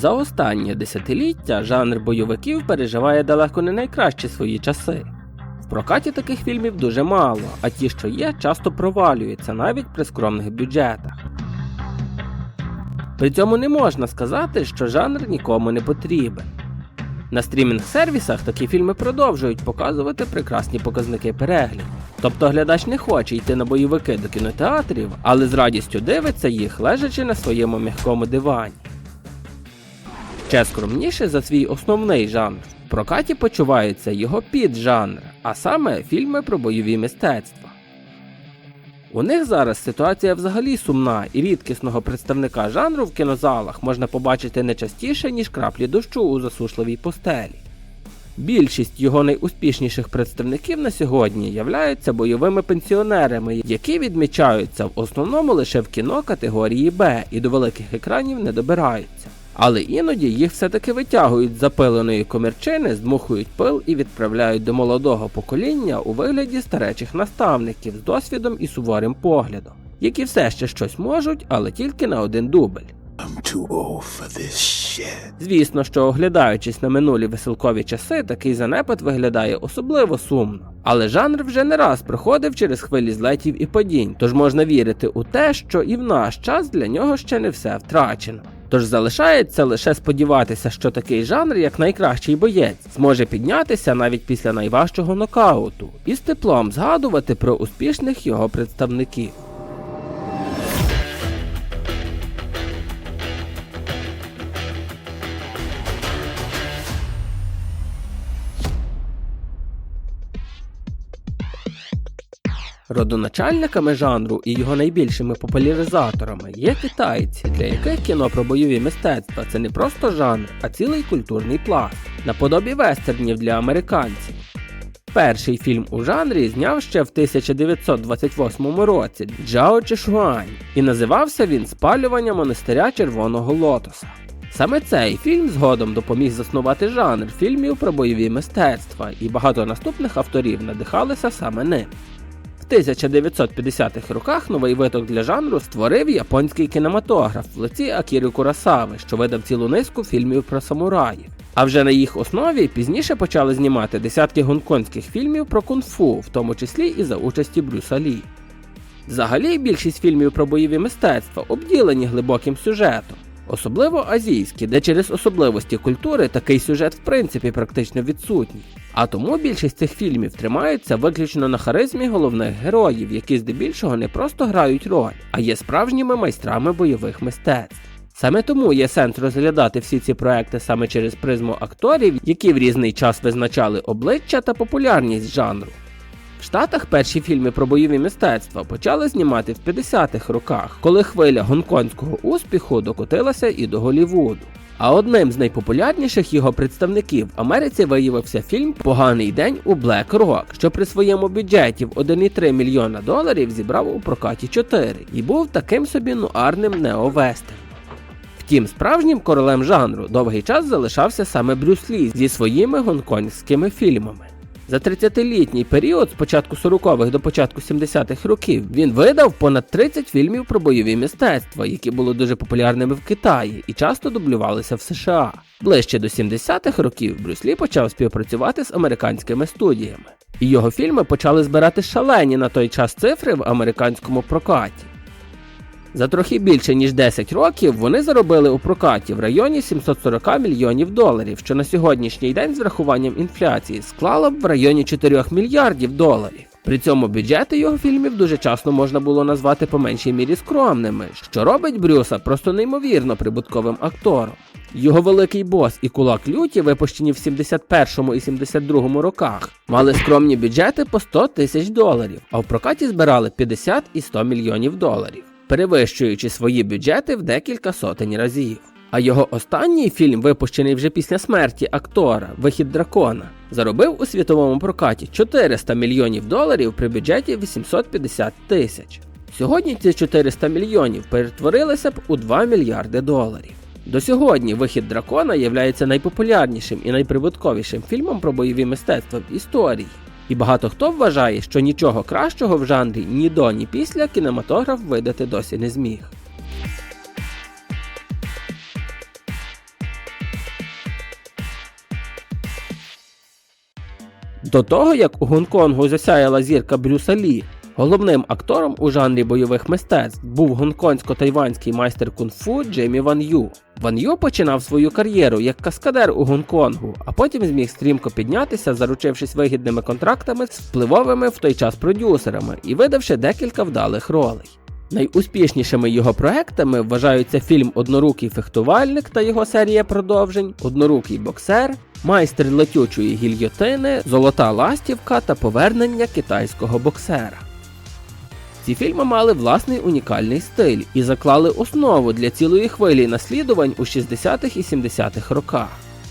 За останнє десятиліття жанр бойовиків переживає далеко не найкращі свої часи. В прокаті таких фільмів дуже мало, а ті, що є, часто провалюються навіть при скромних бюджетах. При цьому не можна сказати, що жанр нікому не потрібен. На стрімінг-сервісах такі фільми продовжують показувати прекрасні показники переглядів. Тобто глядач не хоче йти на бойовики до кінотеатрів, але з радістю дивиться їх, лежачи на своєму м'якому дивані. Ще скромніше за свій основний жанр. В прокаті почувається його піджанр, а саме фільми про бойові мистецтва. У них зараз ситуація взагалі сумна, і рідкісного представника жанру в кінозалах можна побачити не частіше, ніж краплі дощу у засушливій постелі. Більшість його найуспішніших представників на сьогодні являються бойовими пенсіонерами, які відмічаються в основному лише в кіно категорії Б і до великих екранів не добираються. Але іноді їх все-таки витягують з запиленої комірчини, здмухують пил і відправляють до молодого покоління у вигляді старечих наставників з досвідом і суворим поглядом, які все ще щось можуть, але тільки на один дубль. I'm too old for this shit. Звісно, що оглядаючись на минулі веселкові часи, такий занепад виглядає особливо сумно. Але жанр вже не раз проходив через хвилі злетів і падінь, тож можна вірити у те, що і в наш час для нього ще не все втрачено. Тож залишається лише сподіватися, що такий жанр, як найкращий боєць, зможе піднятися навіть після найважчого нокауту і з теплом згадувати про успішних його представників. Родоначальниками жанру і його найбільшими популяризаторами є китайці, для яких кіно про бойові мистецтва це не просто жанр, а цілий культурний пласт, наподобі вестернів для американців. Перший фільм у жанрі зняв ще в 1928 році Джао Чешуань, і називався він Спалювання монастиря Червоного Лотоса. Саме цей фільм згодом допоміг заснувати жанр фільмів про бойові мистецтва, і багато наступних авторів надихалися саме ним. В 1950-х роках новий виток для жанру створив японський кінематограф в лиці Акіри Курасави, що видав цілу низку фільмів про самураїв. А вже на їх основі пізніше почали знімати десятки гонконгських фільмів про кунг-фу, в тому числі і за участі Брюса Лі. Взагалі більшість фільмів про бойові мистецтва обділені глибоким сюжетом, особливо азійські, де через особливості культури такий сюжет в принципі практично відсутній. А тому більшість цих фільмів тримаються виключно на харизмі головних героїв, які здебільшого не просто грають роль, а є справжніми майстрами бойових мистецтв. Саме тому є сенс розглядати всі ці проекти саме через призму акторів, які в різний час визначали обличчя та популярність жанру. В Штатах перші фільми про бойові мистецтва почали знімати в 50-х роках, коли хвиля гонконгського успіху докотилася і до Голлівуду. А одним з найпопулярніших його представників в Америці виявився фільм Поганий день у Black Rock, що при своєму бюджеті в 1,3 мільйона доларів зібрав у прокаті 4 і був таким собі нуарним неовестерном. Втім, справжнім королем жанру довгий час залишався саме Брюс Лі зі своїми гонконгськими фільмами. За 30-літній період з початку 40-х до початку 70-х років він видав понад 30 фільмів про бойові мистецтва, які були дуже популярними в Китаї і часто дублювалися в США. Ближче до 70-х років Брюс Лі почав співпрацювати з американськими студіями, і його фільми почали збирати шалені на той час цифри в американському прокаті. За трохи більше ніж 10 років вони заробили у прокаті в районі 740 мільйонів доларів, що на сьогоднішній день з врахуванням інфляції склало б в районі 4 мільярдів доларів. При цьому бюджети його фільмів дуже часто можна було назвати по меншій мірі скромними, що робить Брюса просто неймовірно прибутковим актором. Його великий бос і кулак люті, випущені в 71 і 72 роках, мали скромні бюджети по 100 тисяч доларів, а в прокаті збирали 50 і 100 мільйонів доларів перевищуючи свої бюджети в декілька сотень разів. А його останній фільм, випущений вже після смерті актора Вихід дракона, заробив у світовому прокаті 400 мільйонів доларів при бюджеті 850 тисяч. Сьогодні ці 400 мільйонів перетворилися б у 2 мільярди доларів. До сьогодні вихід дракона є найпопулярнішим і найприбутковішим фільмом про бойові мистецтва в історії. І багато хто вважає, що нічого кращого в жанрі ні до, ні після кінематограф видати досі не зміг. До того, як у Гонконгу засяяла зірка Брюса Лі, головним актором у жанрі бойових мистецтв був гонконгсько-тайванський майстер кунг-фу Джеймі Ван Ю. Ван Ю починав свою кар'єру як каскадер у Гонконгу, а потім зміг стрімко піднятися, заручившись вигідними контрактами з впливовими в той час продюсерами і видавши декілька вдалих ролей. Найуспішнішими його проектами вважаються фільм Однорукий фехтувальник та його серія продовжень, Однорукий боксер, Майстер летючої гільйотини, Золота ластівка та Повернення китайського боксера. Ці фільми мали власний унікальний стиль і заклали основу для цілої хвилі наслідувань у 60-х і 70-х роках.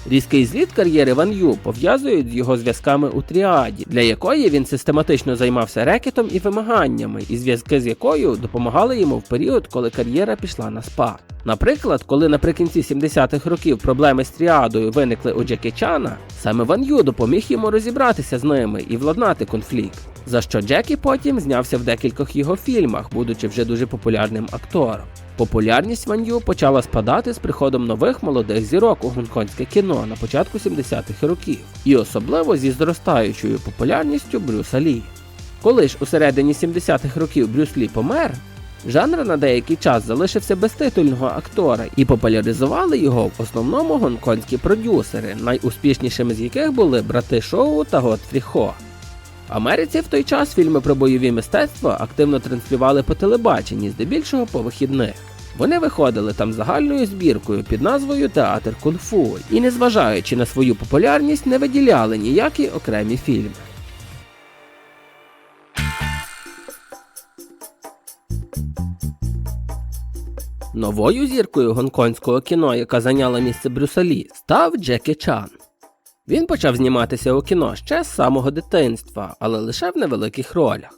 Різкий зліт кар'єри Ван Ю пов'язують з його зв'язками у тріаді, для якої він систематично займався рекетом і вимаганнями, і зв'язки з якою допомагали йому в період, коли кар'єра пішла на спад. Наприклад, коли наприкінці 70-х років проблеми з тріадою виникли у Джекі Чана, саме Ван Ю допоміг йому розібратися з ними і владнати конфлікт. За що Джекі потім знявся в декількох його фільмах, будучи вже дуже популярним актором. Популярність Ван Ю почала спадати з приходом нових молодих зірок у гонконгське кіно на початку 70-х років, і особливо зі зростаючою популярністю Брюса Лі. Коли ж у середині 70-х років Брюс Лі помер, жанр на деякий час залишився без титульного актора і популяризували його в основному гонконгські продюсери, найуспішнішими з яких були брати Шоу та Готфрі Хо. В Америці в той час фільми про бойові мистецтва активно транслювали по телебаченні, здебільшого по вихідних. Вони виходили там загальною збіркою під назвою Театр кунг-фу і, незважаючи на свою популярність, не виділяли ніякі окремі фільми. Новою зіркою гонконгського кіно, яка зайняла місце Брюса Лі, став Джекі Чан. Він почав зніматися у кіно ще з самого дитинства, але лише в невеликих ролях.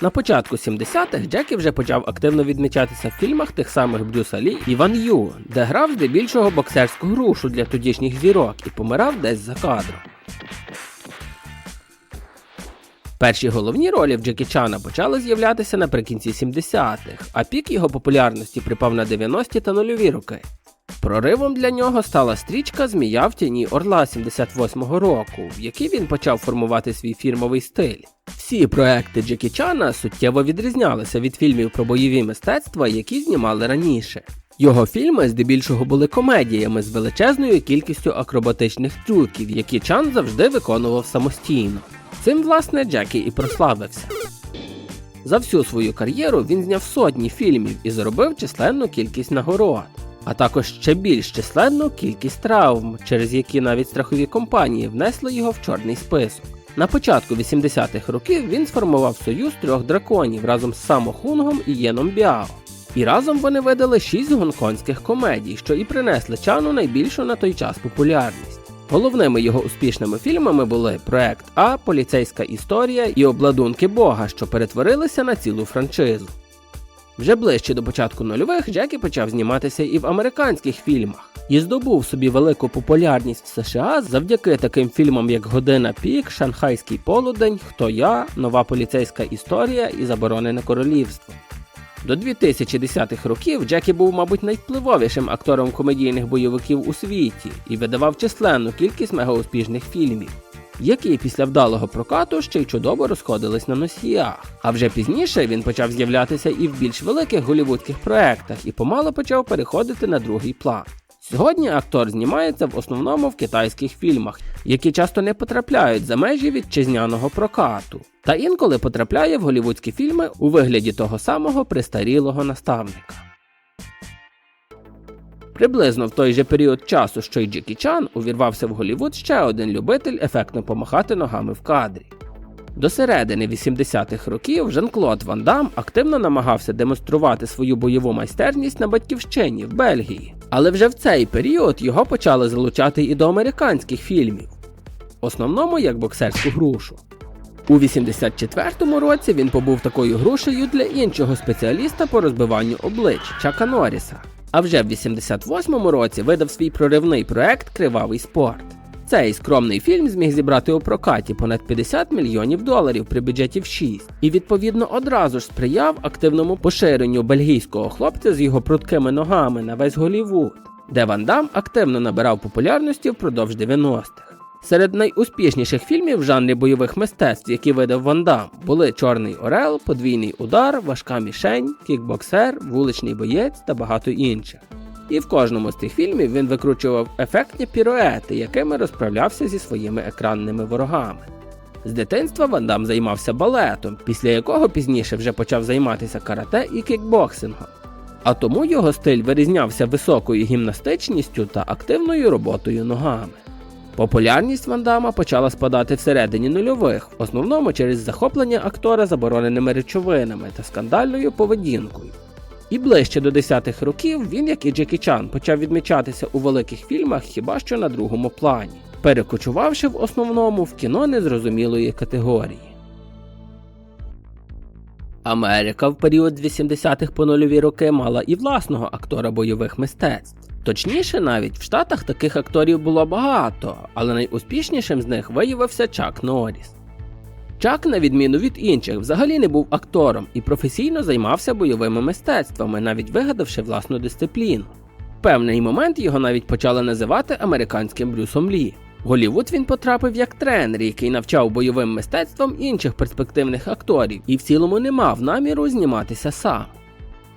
На початку 70-х Джекі вже почав активно відмічатися в фільмах тих самих Брюса Лі і Ван Ю, де грав здебільшого боксерську грушу для тодішніх зірок і помирав десь за кадром. Перші головні ролі в Джекі Чана почали з'являтися наприкінці 70-х, а пік його популярності припав на 90-ті та нульові роки. Проривом для нього стала стрічка Змія в тіні Орла 78-го року, в якій він почав формувати свій фірмовий стиль. Всі проекти Джекі Чана суттєво відрізнялися від фільмів про бойові мистецтва, які знімали раніше. Його фільми здебільшого були комедіями з величезною кількістю акробатичних трюків, які Чан завжди виконував самостійно. Цим, власне, Джекі і прославився. За всю свою кар'єру він зняв сотні фільмів і заробив численну кількість нагород, а також ще більш численну кількість травм, через які навіть страхові компанії внесли його в чорний список. На початку 80-х років він сформував союз трьох драконів разом з Само Хунгом і Єном Біао. І разом вони видали шість гонконгських комедій, що і принесли чану найбільшу на той час популярність. Головними його успішними фільмами були Проект А, Поліцейська історія і Обладунки Бога, що перетворилися на цілу франшизу. Вже ближче до початку нульових Джекі почав зніматися і в американських фільмах і здобув собі велику популярність в США завдяки таким фільмам, як Година Пік, Шанхайський полудень, Хто я, Нова поліцейська історія і Заборонене королівство. До 2010-х років Джекі був, мабуть, найвпливовішим актором комедійних бойовиків у світі і видавав численну кількість мегауспішних фільмів, які після вдалого прокату ще й чудово розходились на носіях. А вже пізніше він почав з'являтися і в більш великих голівудських проектах і помало почав переходити на другий план. Сьогодні актор знімається в основному в китайських фільмах, які часто не потрапляють за межі вітчизняного прокату, та інколи потрапляє в голівудські фільми у вигляді того самого престарілого наставника. Приблизно в той же період часу, що й Джекі Чан, увірвався в Голівуд ще один любитель ефектно помахати ногами в кадрі. До середини 80-х років Жан-Клод Ван Дам активно намагався демонструвати свою бойову майстерність на батьківщині в Бельгії, але вже в цей період його почали залучати і до американських фільмів, основному як боксерську грушу. У 84-му році він побув такою грушею для іншого спеціаліста по розбиванню облич Чака Норріса. А вже в 88-му році видав свій проривний проект Кривавий спорт. Цей скромний фільм зміг зібрати у прокаті понад 50 мільйонів доларів при бюджеті в 6 і відповідно одразу ж сприяв активному поширенню бельгійського хлопця з його пруткими ногами на весь Голівуд, де Ван Дам активно набирав популярності впродовж 90-х. Серед найуспішніших фільмів в жанрі бойових мистецтв, які видав Ван Дам, були Чорний Орел, Подвійний удар, Важка мішень, Кікбоксер, Вуличний боєць та багато інших. І в кожному з тих фільмів він викручував ефектні піруети, якими розправлявся зі своїми екранними ворогами. З дитинства Ван Дам займався балетом, після якого пізніше вже почав займатися карате і кікбоксингом. А тому його стиль вирізнявся високою гімнастичністю та активною роботою ногами. Популярність Ван Дама почала спадати всередині нульових, в основному через захоплення актора забороненими речовинами та скандальною поведінкою. І ближче до 10-х років він, як і Джекі Чан, почав відмічатися у великих фільмах хіба що на другому плані, перекочувавши в основному в кіно незрозумілої категорії. Америка в період з 80-х по нульові роки мала і власного актора бойових мистецтв. Точніше, навіть в Штатах таких акторів було багато, але найуспішнішим з них виявився Чак Норріс. Чак, на відміну від інших, взагалі не був актором і професійно займався бойовими мистецтвами, навіть вигадавши власну дисципліну. Певний момент його навіть почали називати американським Брюсом Лі. Голівуд він потрапив як тренер, який навчав бойовим мистецтвам інших перспективних акторів, і в цілому не мав наміру зніматися сам.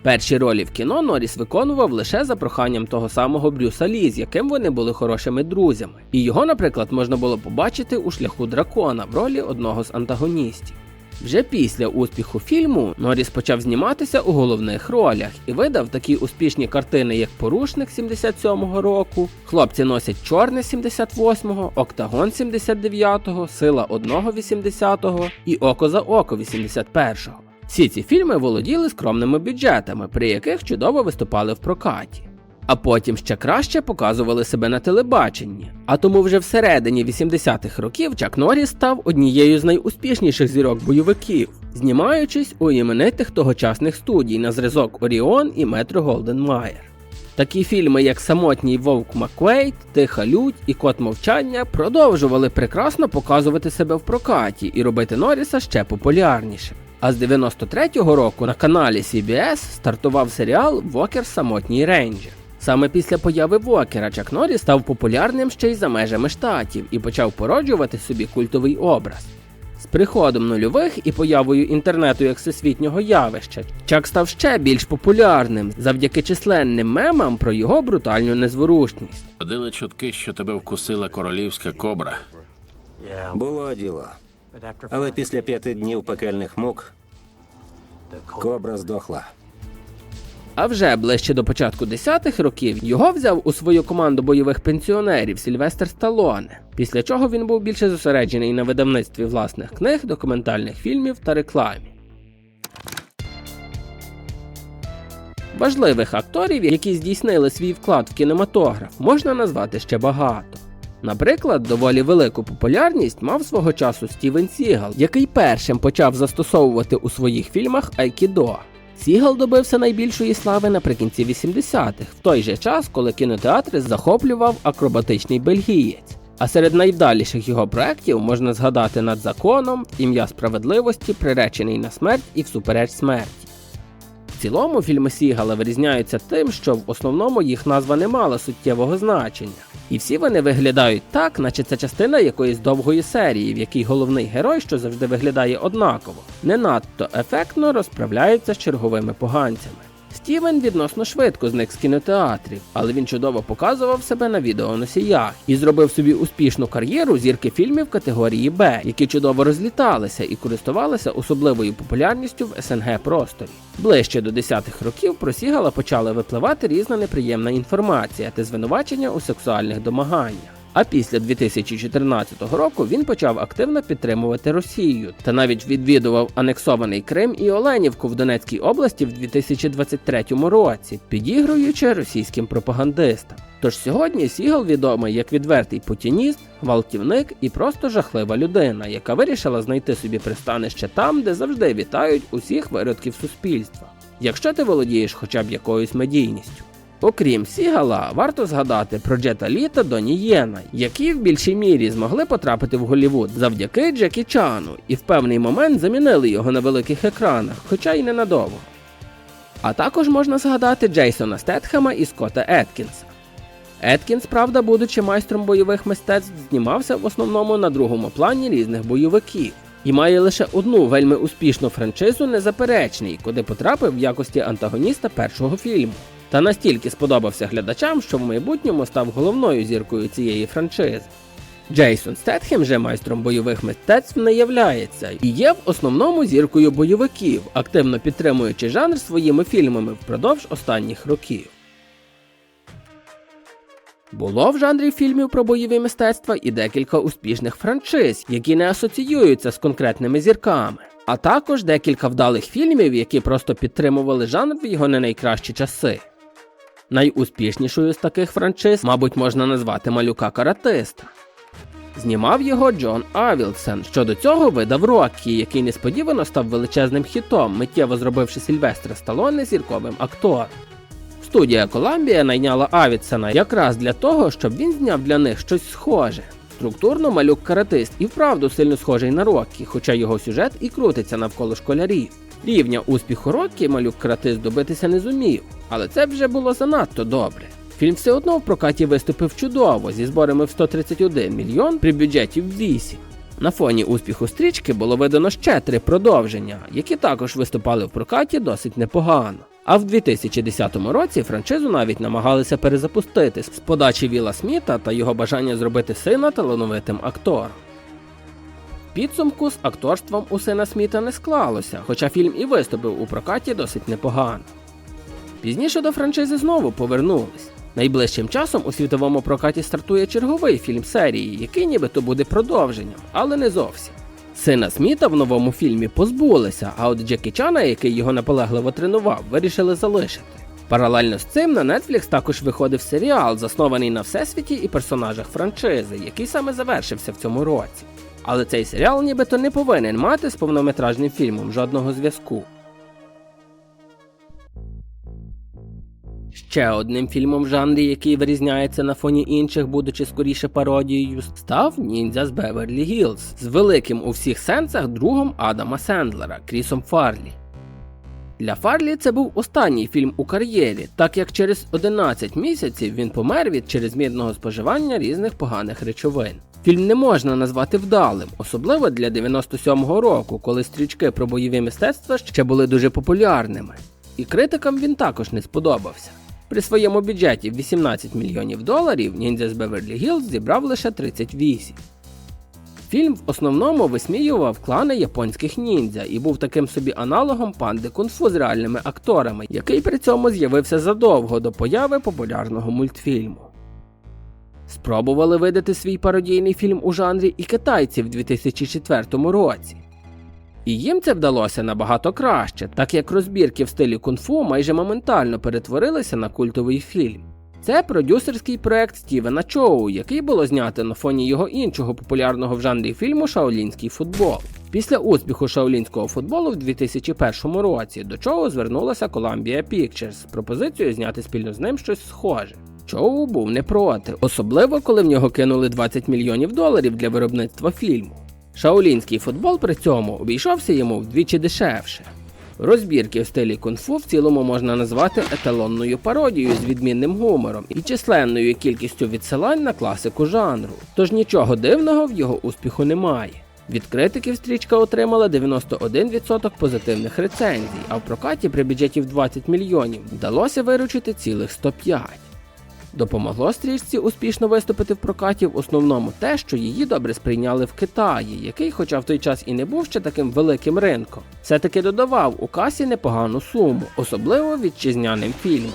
Перші ролі в кіно Норріс виконував лише за проханням того самого Брюса Лі, з яким вони були хорошими друзями. І його, наприклад, можна було побачити у шляху дракона в ролі одного з антагоністів. Вже після успіху фільму Норріс почав зніматися у головних ролях і видав такі успішні картини, як Порушник 77-го року, Хлопці носять чорне 78-го, Октагон 79-го, Сила одного 80-го і Око за око 81-го. Всі ці фільми володіли скромними бюджетами, при яких чудово виступали в прокаті. А потім ще краще показували себе на телебаченні. А тому вже всередині 80-х років Чак Норріс став однією з найуспішніших зірок бойовиків, знімаючись у іменитих тогочасних студій на зразок Оріон і Метро Голден Майер. Такі фільми, як Самотній Вовк Макквейт, Тиха лють і Кот мовчання продовжували прекрасно показувати себе в прокаті і робити Норріса ще популярнішим. А з 93-го року на каналі CBS стартував серіал Вокер Самотній рейнджер. Саме після появи Вокера Чак Норріс став популярним ще й за межами штатів і почав породжувати собі культовий образ. З приходом нульових і появою інтернету як всесвітнього явища, Чак став ще більш популярним завдяки численним мемам про його брутальну незворушність. Ходили чутки, що тебе вкусила королівська кобра. Було діло. Але після п'яти днів пекельних мук кобра здохла. А вже ближче до початку 10-х років його взяв у свою команду бойових пенсіонерів Сільвестр Сталоне, після чого він був більше зосереджений на видавництві власних книг, документальних фільмів та рекламі. Важливих акторів, які здійснили свій вклад в кінематограф, можна назвати ще багато. Наприклад, доволі велику популярність мав свого часу Стівен Сігал, який першим почав застосовувати у своїх фільмах айкідо. Сігал добився найбільшої слави наприкінці 80-х, в той же час, коли кінотеатри захоплював акробатичний бельгієць. А серед найвдаліших його проєктів можна згадати над законом, ім'я справедливості, приречений на смерть і всупереч смерті. В цілому фільми Сігала вирізняються тим, що в основному їх назва не мала суттєвого значення, і всі вони виглядають так, наче це частина якоїсь довгої серії, в якій головний герой, що завжди виглядає однаково, не надто ефектно розправляється з черговими поганцями. Стівен відносно швидко зник з кінотеатрів, але він чудово показував себе на відеоносіях і зробив собі успішну кар'єру зірки фільмів категорії Б, які чудово розліталися і користувалися особливою популярністю в СНГ просторі. Ближче до 10-х років про Сігала почала випливати різна неприємна інформація та звинувачення у сексуальних домаганнях. А після 2014 року він почав активно підтримувати Росію та навіть відвідував анексований Крим і Оленівку в Донецькій області в 2023 році, підігруючи російським пропагандистам. Тож сьогодні Сігал відомий як відвертий путініст, гвалтівник і просто жахлива людина, яка вирішила знайти собі пристанище там, де завжди вітають усіх виродків суспільства, якщо ти володієш хоча б якоюсь медійністю. Окрім Сігала, варто згадати про Джета Лі та Доні Єна, які в більшій мірі змогли потрапити в Голлівуд завдяки Джекі Чану і в певний момент замінили його на великих екранах, хоча й ненадовго. А також можна згадати Джейсона Стетхема і Скотта Еткінса. Еткінс, правда, будучи майстром бойових мистецтв, знімався в основному на другому плані різних бойовиків і має лише одну вельми успішну франшизу Незаперечний, куди потрапив в якості антагоніста першого фільму. Та настільки сподобався глядачам, що в майбутньому став головною зіркою цієї франшизи. Джейсон Стетхем же майстром бойових мистецтв не являється і є в основному зіркою бойовиків, активно підтримуючи жанр своїми фільмами впродовж останніх років. Було в жанрі фільмів про бойові мистецтва і декілька успішних франшиз, які не асоціюються з конкретними зірками, а також декілька вдалих фільмів, які просто підтримували жанр в його не найкращі часи. Найуспішнішою з таких франшиз, мабуть, можна назвати малюка каратиста. Знімав його Джон Авілсен, що до цього видав Роккі, який несподівано став величезним хітом, миттєво зробивши Сільвестра Сталоне зірковим актором. Студія Коламбія найняла Авідсена якраз для того, щоб він зняв для них щось схоже. Структурно малюк каратист і вправду сильно схожий на Роккі, хоча його сюжет і крутиться навколо школярів. Рівня успіху Роккі малюк каратист добитися не зумів, але це вже було занадто добре. Фільм все одно в прокаті виступив чудово зі зборами в 131 мільйон при бюджеті в 8. На фоні успіху стрічки було видано ще три продовження, які також виступали в прокаті досить непогано. А в 2010 році франшизу навіть намагалися перезапустити з подачі Віла Сміта та його бажання зробити сина талановитим актором. Підсумку з акторством у сина Сміта не склалося, хоча фільм і виступив у прокаті досить непогано. Пізніше до франшизи знову повернулись. Найближчим часом у світовому прокаті стартує черговий фільм серії, який нібито буде продовженням, але не зовсім. Сина Сміта в новому фільмі позбулися, а от Джекі Чана, який його наполегливо тренував, вирішили залишити. Паралельно з цим на Netflix також виходив серіал, заснований на всесвіті і персонажах франшизи, який саме завершився в цьому році. Але цей серіал нібито не повинен мати з повнометражним фільмом жодного зв'язку. Ще одним фільмом в жанрі, який вирізняється на фоні інших, будучи скоріше пародією, став Ніндзя з Беверлі Гілз з великим у всіх сенсах другом Адама Сендлера Крісом Фарлі. Для Фарлі це був останній фільм у кар'єрі, так як через 11 місяців він помер від чрезмірного споживання різних поганих речовин. Фільм не можна назвати вдалим, особливо для 97-го року, коли стрічки про бойові мистецтва ще були дуже популярними. І критикам він також не сподобався. При своєму бюджеті в 18 мільйонів доларів ніндзя з Беверлі Гілз зібрав лише 38. Фільм в основному висміював клани японських ніндзя і був таким собі аналогом панди кунг-фу з реальними акторами, який при цьому з'явився задовго до появи популярного мультфільму. Спробували видати свій пародійний фільм у жанрі і китайці в 2004 році. І їм це вдалося набагато краще, так як розбірки в стилі кунг-фу майже моментально перетворилися на культовий фільм. Це продюсерський проект Стівена Чоу, який було знято на фоні його іншого популярного в жанрі фільму Шаолінський футбол. Після успіху шаолінського футболу в 2001 році до Чоу звернулася Columbia Pictures з пропозицією зняти спільно з ним щось схоже. Чоу був не проти, особливо коли в нього кинули 20 мільйонів доларів для виробництва фільму. Шаолінський футбол при цьому обійшовся йому вдвічі дешевше. Розбірки в стилі кунг-фу в цілому можна назвати еталонною пародією з відмінним гумором і численною кількістю відсилань на класику жанру, тож нічого дивного в його успіху немає. Від критиків стрічка отримала 91% позитивних рецензій, а в прокаті при бюджеті в 20 мільйонів вдалося виручити цілих 105. Допомогло стрічці успішно виступити в прокаті в основному те, що її добре сприйняли в Китаї, який, хоча в той час і не був ще таким великим ринком, все-таки додавав у касі непогану суму, особливо вітчизняним фільмам.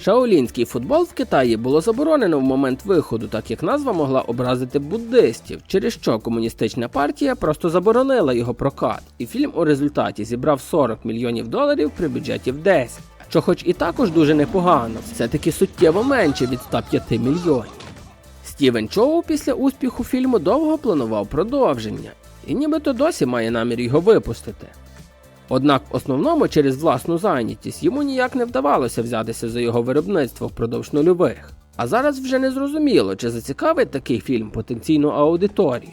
Шаолінський футбол в Китаї було заборонено в момент виходу, так як назва могла образити буддистів, через що комуністична партія просто заборонила його прокат, і фільм у результаті зібрав 40 мільйонів доларів при бюджеті в 10 що хоч і також дуже непогано, все-таки суттєво менше від 105 мільйонів. Стівен Чоу після успіху фільму довго планував продовження, і нібито досі має намір його випустити. Однак в основному через власну зайнятість йому ніяк не вдавалося взятися за його виробництво впродовж нульових. А зараз вже не зрозуміло, чи зацікавить такий фільм потенційну аудиторію.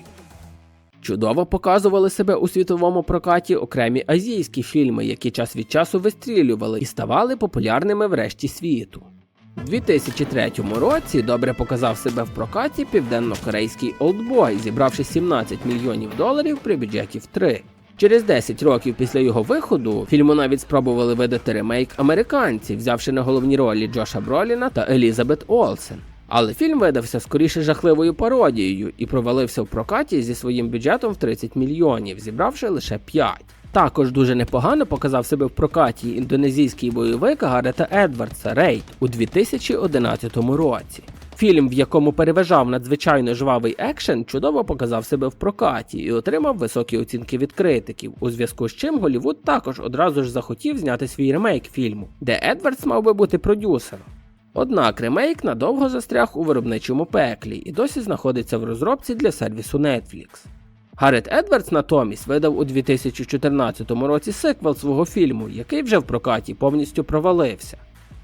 Чудово показували себе у світовому прокаті окремі азійські фільми, які час від часу вистрілювали і ставали популярними в решті світу. У 2003 році добре показав себе в прокаті південно-корейський Олдбой, зібравши 17 мільйонів доларів при бюджеті в 3. Через 10 років після його виходу фільму навіть спробували видати ремейк американці, взявши на головні ролі Джоша Броліна та Елізабет Олсен. Але фільм видався скоріше жахливою пародією і провалився в прокаті зі своїм бюджетом в 30 мільйонів, зібравши лише 5. Також дуже непогано показав себе в прокаті індонезійський бойовик Гарета Едвардса Рейд у 2011 році. Фільм, в якому переважав надзвичайно жвавий екшен, чудово показав себе в прокаті і отримав високі оцінки від критиків, у зв'язку з чим Голівуд також одразу ж захотів зняти свій ремейк фільму, де Едвардс мав би бути продюсером. Однак ремейк надовго застряг у виробничому пеклі і досі знаходиться в розробці для сервісу Netflix. Гарет Едвардс натомість видав у 2014 році сиквел свого фільму, який вже в прокаті повністю провалився.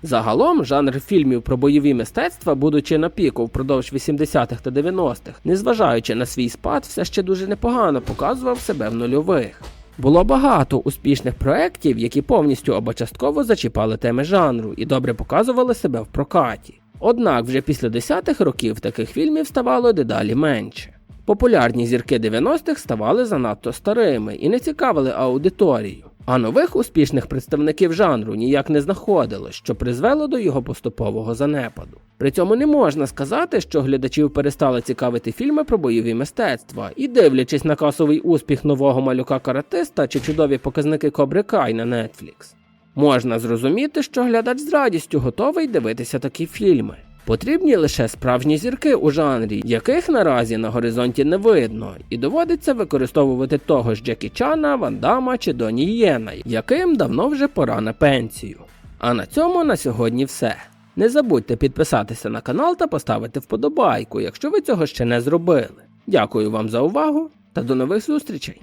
Загалом жанр фільмів про бойові мистецтва, будучи на піку впродовж 80-х та 90-х, незважаючи на свій спад, все ще дуже непогано показував себе в нульових. Було багато успішних проєктів, які повністю або частково зачіпали теми жанру і добре показували себе в прокаті. Однак вже після 10-х років таких фільмів ставало дедалі менше. Популярні зірки 90-х ставали занадто старими і не цікавили аудиторію. А нових успішних представників жанру ніяк не знаходилось, що призвело до його поступового занепаду. При цьому не можна сказати, що глядачів перестали цікавити фільми про бойові мистецтва, і дивлячись на касовий успіх нового малюка каратиста чи чудові показники Кобри Кай на Netflix. Можна зрозуміти, що глядач з радістю готовий дивитися такі фільми. Потрібні лише справжні зірки у жанрі, яких наразі на горизонті не видно, і доводиться використовувати того ж Джекі Чана, Ван чи Доні Єна, яким давно вже пора на пенсію. А на цьому на сьогодні все. Не забудьте підписатися на канал та поставити вподобайку, якщо ви цього ще не зробили. Дякую вам за увагу та до нових зустрічей!